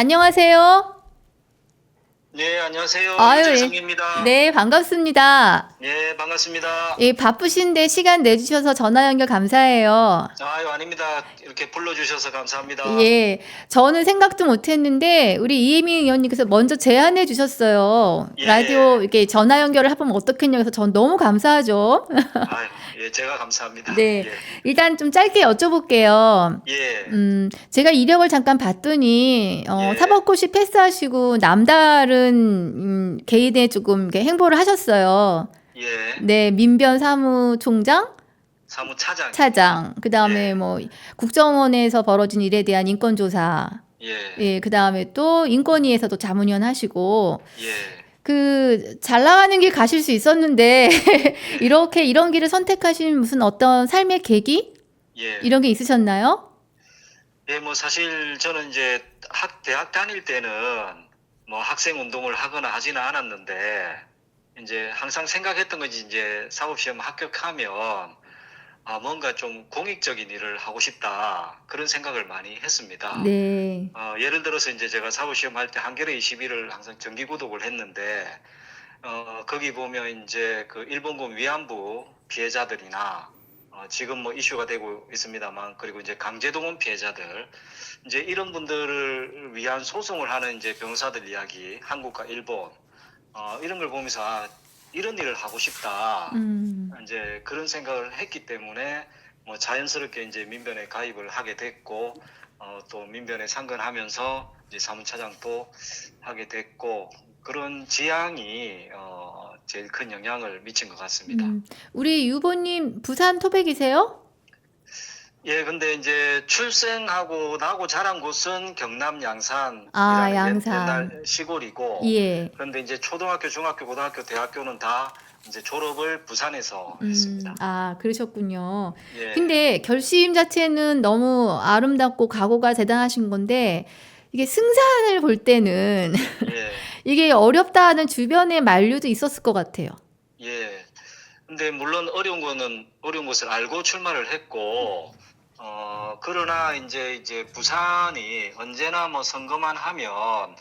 안녕하세요. 네, 안녕하세요. 아유, 예. 이재성입니다. 네, 반갑습니다. 예, 반갑습니다. 예, 바쁘신데 시간 내주셔서 전화 연결 감사해요. 아유, 아닙니다. 이렇게 불러주셔서 감사합니다. 예, 저는 생각도 못했는데 우리 이혜민 의원님께서 먼저 제안해 주셨어요. 예. 라디오 이렇게 전화 연결을 해보면 어떻겠냐고 해서 전 너무 감사하죠. 아유, 예, 제가 감사합니다. 네. 일단 좀 짧게 여쭤볼게요. 예. 예. 음, 제가 이력을 잠깐 봤더니 어, 예. 사법고시 패스하시고 남다른 음, 개인의 조금 행보를 하셨어요. 예. 네, 민변 사무총장, 사무차장. 차장, 그 다음에 예. 뭐 국정원에서 벌어진 일에 대한 인권 조사, 예. 예, 그 다음에 또 인권위에서도 자문위원 하시고, 예. 그 잘 나가는 길 가실 수 있었는데 이렇게 이런 길을 선택하신 무슨 어떤 삶의 계기 예. 이런 게 있으셨나요? 예, 뭐 사실 저는 이제 학 대학 다닐 때는 뭐 학생 운동을 하거나 하지는 않았는데 이제 항상 생각했던 것이 이제 사법시험 합격하면 아 뭔가 좀 공익적인 일을 하고 싶다. 그런 생각을 많이 했습니다. 네, 어, 예를 들어서 이제 제가 사법시험 할 때 한겨레 21을 항상 정기 구독을 했는데 어, 거기 보면 이제 그 일본군 위안부 피해자들이나 어, 지금 뭐 이슈가 되고 있습니다만 그리고 이제 강제동원 피해자들 이제 이런 분들을 위한 소송을 하는 이제 변호사들 이야기 한국과 일본 어, 이런 걸 보면서 아, 이런 일을 하고 싶다. 음, 이제 그런 생각을 했기 때문에 뭐 자연스럽게 이제 민변에 가입을 하게 됐고 어, 또 민변에 상근하면서 이제 사무차장도 하게 됐고 그런 지향이 어, 제일 큰 영향을 미친 것 같습니다. 음, 우리 유보님 부산 토백이세요? 예, 근데 이제 출생하고 나고 자란 곳은 경남 양산. 아, 양산. 옛날 시골이고. 예. 그런데 이제 초등학교, 중학교, 고등학교, 대학교는 다 이제 졸업을 부산에서 음, 했습니다. 아, 그러셨군요. 예. 근데 결심 자체는 너무 아름답고 각오가 대단하신 건데 이게 승산을 볼 때는 예. 이게 어렵다는 주변의 만류도 있었을 것 같아요. 예. 근데 물론 어려운 거는 어려운 것을 알고 출마를 했고 어 그러나 이제 이제 부산이 언제나 뭐 선거만 하면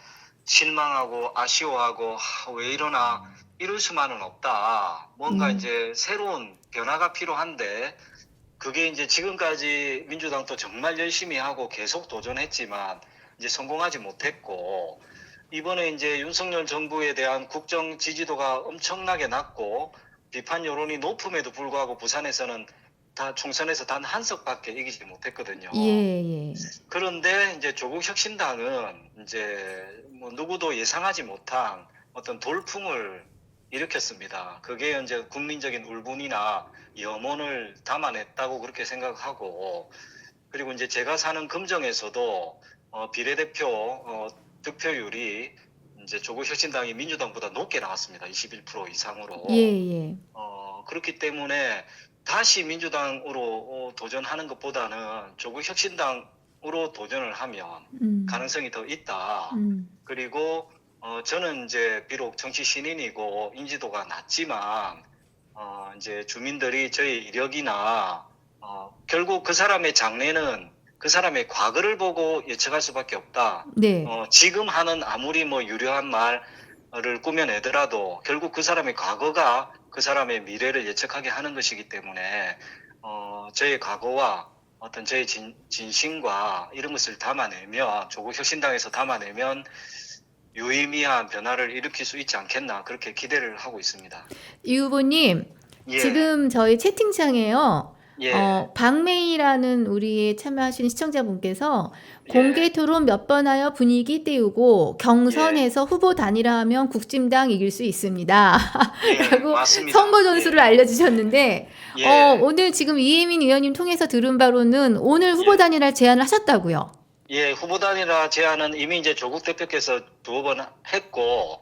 실망하고 아쉬워하고 하, 왜 이러나 이럴 수만은 없다. 뭔가 음. 이제 새로운 변화가 필요한데 그게 이제 지금까지 민주당도 정말 열심히 하고 계속 도전했지만 이제 성공하지 못했고 이번에 이제 윤석열 정부에 대한 국정 지지도가 엄청나게 낮고 비판 여론이 높음에도 불구하고 부산에서는 다 총선에서 단 한 석밖에 이기지 못했거든요. 예, 예. 그런데 이제 조국 혁신당은 이제 뭐 누구도 예상하지 못한 어떤 돌풍을 일으켰습니다. 그게 이제 국민적인 울분이나 염원을 담아냈다고 그렇게 생각하고 그리고 이제 제가 사는 금정에서도 어, 비례대표 어, 득표율이 이제 조국 혁신당이 민주당보다 높게 나왔습니다. 21% 이상으로. 예, 예. 어, 그렇기 때문에 다시 민주당으로 어, 도전하는 것보다는 조국 혁신당으로 도전을 하면 음. 가능성이 더 있다. 음. 그리고 어, 저는 이제 비록 정치 신인이고 인지도가 낮지만 어, 이제 주민들이 저의 이력이나 어, 결국 그 사람의 장래는 그 사람의 과거를 보고 예측할 수밖에 없다. 네. 어, 지금 하는 아무리 뭐 유려한 말을 꾸며내더라도 결국 그 사람의 과거가 그 사람의 미래를 예측하게 하는 것이기 때문에 어, 저의 과거와 어떤 저의 진, 진심과 이런 것을 담아내면 조국 혁신당에서 담아내면 유의미한 변화를 일으킬 수 있지 않겠나 그렇게 기대를 하고 있습니다. 이 후보님, 예, 지금 저희 채팅창에요. 예, 어, 박메이라는 우리 참여하시는 시청자분께서 예. 공개 토론 몇 번 하여 분위기 띄우고 경선에서 후보 단일화하면 국진당 이길 수 있습니다. 예, 라고 맞습니다. 선거 전술을 알려주셨는데 예, 예. 어, 오늘 지금 이혜민 의원님 통해서 들은 바로는 오늘 후보 예. 단일화 제안을 하셨다고요. 예, 후보단이라 제안은 이미 이제 조국 대표께서 두어 번 했고,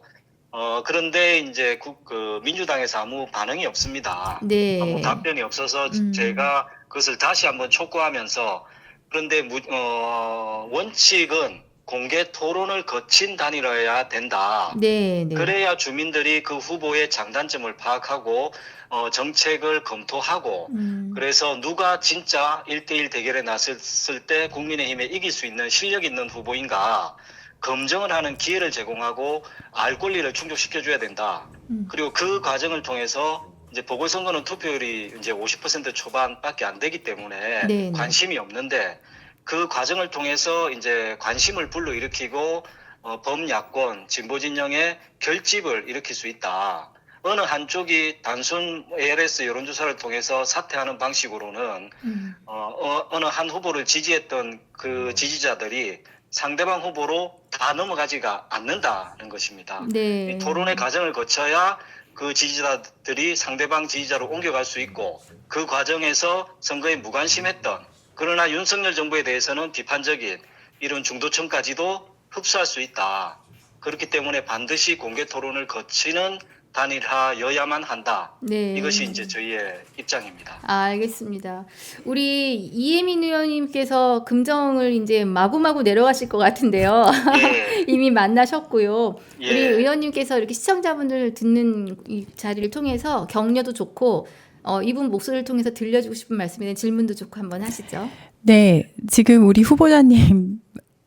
어, 그런데 이제 국, 그 민주당에서 아무 반응이 없습니다. 네. 아무 답변이 없어서 음. 제가 그것을 다시 한번 촉구하면서, 그런데 무, 어, 원칙은 공개 토론을 거친 단일화해야 된다. 네, 네. 그래야 주민들이 그 후보의 장단점을 파악하고, 어, 정책을 검토하고, 음, 그래서 누가 진짜 1대1 대결에 나섰을 때 국민의힘에 이길 수 있는 실력 있는 후보인가 검증을 하는 기회를 제공하고 알 권리를 충족시켜줘야 된다. 음. 그리고 그 과정을 통해서 이제 보궐선거는 투표율이 이제 50% 초반밖에 안 되기 때문에 네, 네. 관심이 없는데 그 과정을 통해서 이제 관심을 불러일으키고 어, 범야권 진보 진영의 결집을 일으킬 수 있다. 어느 한쪽이 단순 ALS 여론조사를 통해서 사퇴하는 방식으로는 음. 어, 어, 느한 후보를 지지했던 그 지지자들이 상대방 후보로 다 넘어가지가 않는다는 것입니다. 네. 이 토론의 과정을 거쳐야 그 지지자들이 상대방 지지자로 옮겨갈 수 있고 그 과정에서 선거에 무관심했던 그러나 윤석열 정부에 대해서는 비판적인 이런 중도층까지도 흡수할 수 있다. 그렇기 때문에 반드시 공개 토론을 거치는 단일화여야만 한다. 네. 이것이 이제 저희의 입장입니다. 아, 알겠습니다. 우리 이혜민 의원님께서 금정을 이제 마구마구 내려가실 것 같은데요. 예, 이미 만나셨고요. 예. 우리 의원님께서 이렇게 시청자분들 듣는 이 자리를 통해서 격려도 좋고 어, 이분 목소리를 통해서 들려주고 싶은 말씀이나 질문도 좋고 한번 하시죠. 네, 지금 우리 후보자님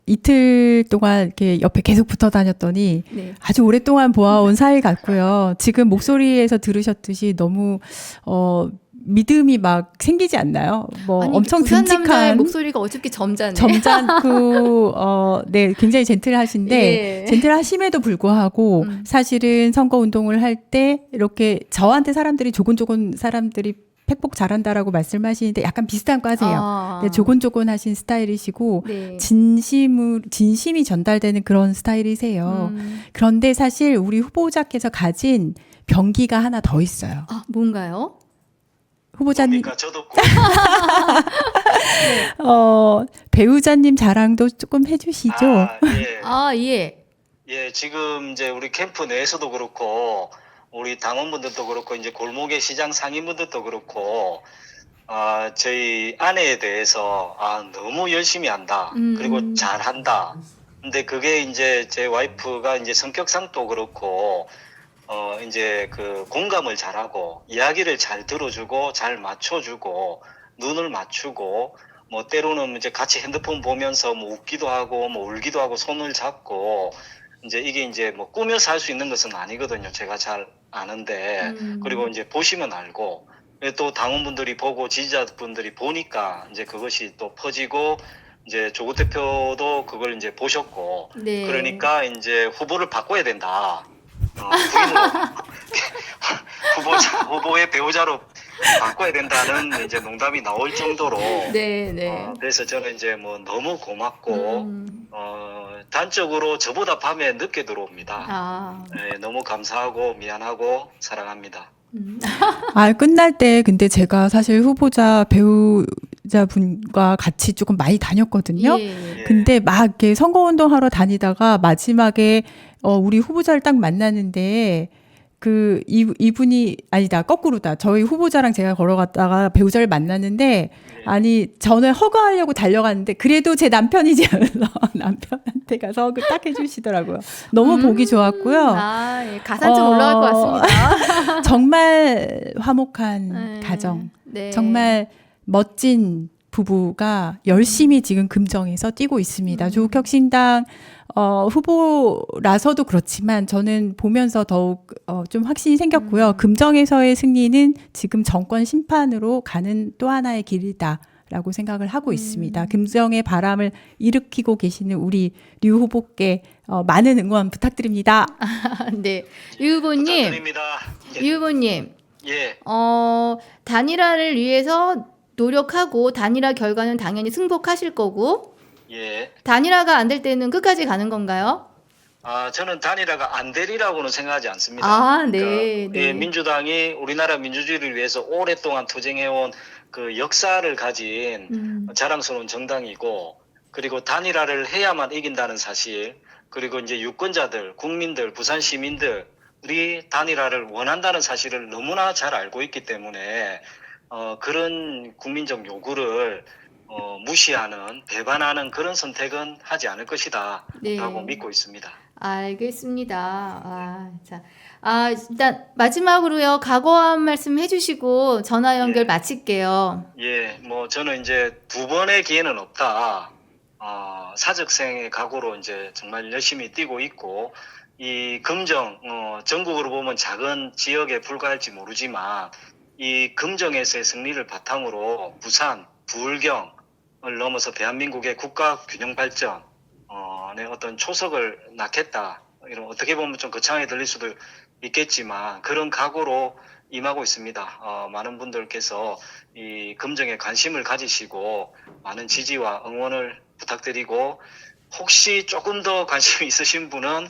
이틀 동안 이렇게 옆에 계속 붙어 다녔더니 네. 아주 오랫동안 보아온 사이 같고요. 지금 목소리에서 들으셨듯이 너무 어 믿음이 막 생기지 않나요? 뭐 아니, 엄청 듬직한 목소리가 어떻게 점잖네. 점잖고 어, 네, 굉장히 젠틀하신데 예. 젠틀하심에도 불구하고 음. 사실은 선거 운동을 할 때 이렇게 저한테 사람들이 조곤조곤 사람들이 팩폭 잘한다라고 말씀하시는데 약간 비슷한 과세요. 아. 네, 조곤조곤 하신 스타일이시고 네. 진심을 진심이 전달되는 그런 스타일이세요. 음. 그런데 사실 우리 후보자께서 가진 병기가 하나 더 있어요. 아, 뭔가요? 후보자님 그러니까 저도 꼭 어, 배우자님 자랑도 조금 해주시죠. 아, 예. 아, 예. 예, 지금 이제 우리 캠프 내에서도 그렇고 우리 당원분들도 그렇고 이제 골목의 시장 상인분들도 그렇고 아, 저희 아내에 대해서 아, 너무 열심히 한다. 음. 그리고 잘한다. 근데 그게 이제 제 와이프가 이제 성격상도 그렇고 어, 이제 그 공감을 잘하고 이야기를 잘 들어주고 잘 맞춰주고 눈을 맞추고 뭐 때로는 이제 같이 핸드폰 보면서 뭐 웃기도 하고 뭐 울기도 하고 손을 잡고 이제 이게 이제 뭐 꾸며서 할 수 있는 것은 아니거든요. 제가 잘 아는데 음. 그리고 이제 보시면 알고 또 당원분들이 보고 지지자분들이 보니까 이제 그것이 또 퍼지고 이제 조국 대표도 그걸 이제 보셨고 네. 그러니까 이제 후보를 바꿔야 된다. 어, 후보자 후보의 배우자로 바꿔야 된다는 이제 농담이 나올 정도로 네, 네. 어, 그래서 저는 이제 뭐 너무 고맙고 음. 어, 단적으로 저보다 밤에 늦게 들어옵니다. 아. 네, 너무 감사하고 미안하고 사랑합니다. 음. 아, 끝날 때 근데 제가 사실 후보자 배우자분과 같이 조금 많이 다녔거든요. 예. 예. 근데 막 이렇게 선거운동 하러 다니다가 마지막에 어, 우리 후보자를 딱 만나는데 그 이, 이분이 아니다 거꾸로다 저희 후보자랑 제가 걸어갔다가 배우자를 만났는데 예. 아니 저는 허가하려고 달려갔는데 그래도 제 남편이지 않아서 남편한테 가서 허그 딱 해주시더라고요 너무 음. 보기 좋았고요 아, 예. 가산 좀 어. 올라갈 것 같습니다. 정말 화목한 네. 가정 네. 정말 멋진 부부가 열심히 지금 금정에서 뛰고 있습니다. 음. 조국혁신당 어, 후보라서도 그렇지만 저는 보면서 더욱 어, 좀 확신이 생겼고요. 음. 금정에서의 승리는 지금 정권 심판으로 가는 또 하나의 길이다 라고 생각을 하고 음. 있습니다. 금정의 바람을 일으키고 계시는 우리 류 후보께 어, 많은 응원 부탁드립니다. 네. 유 후보님, 부탁드립니다. 유 후보님, 예, 어, 단일화를 위해서 노력하고 단일화 결과는 당연히 승복하실 거고 예. 단일화가 안 될 때는 끝까지 가는 건가요? 아, 저는 단일화가 안 되리라고는 생각하지 않습니다. 아, 네, 그러니까, 네. 예, 민주당이 우리나라 민주주의를 위해서 오랫동안 투쟁해온 그 역사를 가진 음. 자랑스러운 정당이고 그리고 단일화를 해야만 이긴다는 사실 그리고 이제 유권자들, 국민들, 부산 시민들이 단일화를 원한다는 사실을 너무나 잘 알고 있기 때문에 어, 그런 국민적 요구를 어, 무시하는 배반하는 그런 선택은 하지 않을 것이다 네. 라고 믿고 있습니다. 알겠습니다. 아, 자. 아, 일단 마지막으로요. 각오한 말씀 해 주시고 전화 연결 예. 마칠게요. 예, 뭐 저는 이제 두 번의 기회는 없다. 어, 사적생의 각오로 이제 정말 열심히 뛰고 있고 이 금정 어, 전국으로 보면 작은 지역에 불과할지 모르지만 이 금정에서의 승리를 바탕으로 부산, 부울경을 넘어서 대한민국의 국가 균형 발전 어, 네, 어떤 초석을 낳겠다. 이런 어떻게 보면 좀 거창하게 들릴 수도 있겠지만 그런 각오로 임하고 있습니다. 어, 많은 분들께서 이 금정에 관심을 가지시고 많은 지지와 응원을 부탁드리고 혹시 조금 더 관심이 있으신 분은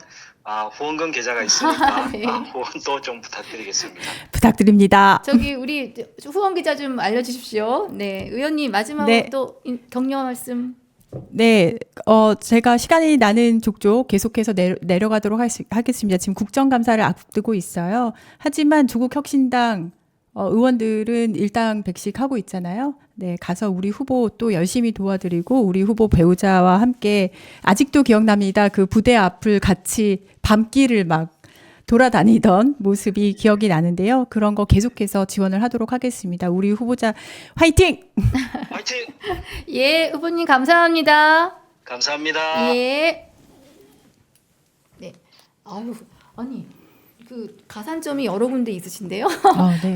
아, 후원금 계좌가 있으니까 네. 아, 후원도 좀 부탁드리겠습니다. 부탁드립니다. 저기 우리 후원 기자 좀 알려주십시오. 네, 의원님 마지막으로 네. 또 인- 격려 말씀. 네, 어, 제가 시간이 나는 족족 계속해서 내, 내려가도록 할 수- 하겠습니다. 지금 국정감사를 앞두고 있어요. 하지만 조국혁신당 어, 의원들은 일당 백씩 하고 있잖아요. 네, 가서 우리 후보 또 열심히 도와드리고 우리 후보 배우자와 함께 아직도 기억납니다. 그 부대 앞을 같이 밤길을 막 돌아다니던 모습이 기억이 나는데요. 그런 거 계속해서 지원을 하도록 하겠습니다. 우리 후보자 화이팅! 화이팅! 예, 후보님 감사합니다. 감사합니다. 예. 네. 아유, 아니 그 가산점이 여러 군데 있으신데요. 어, 네.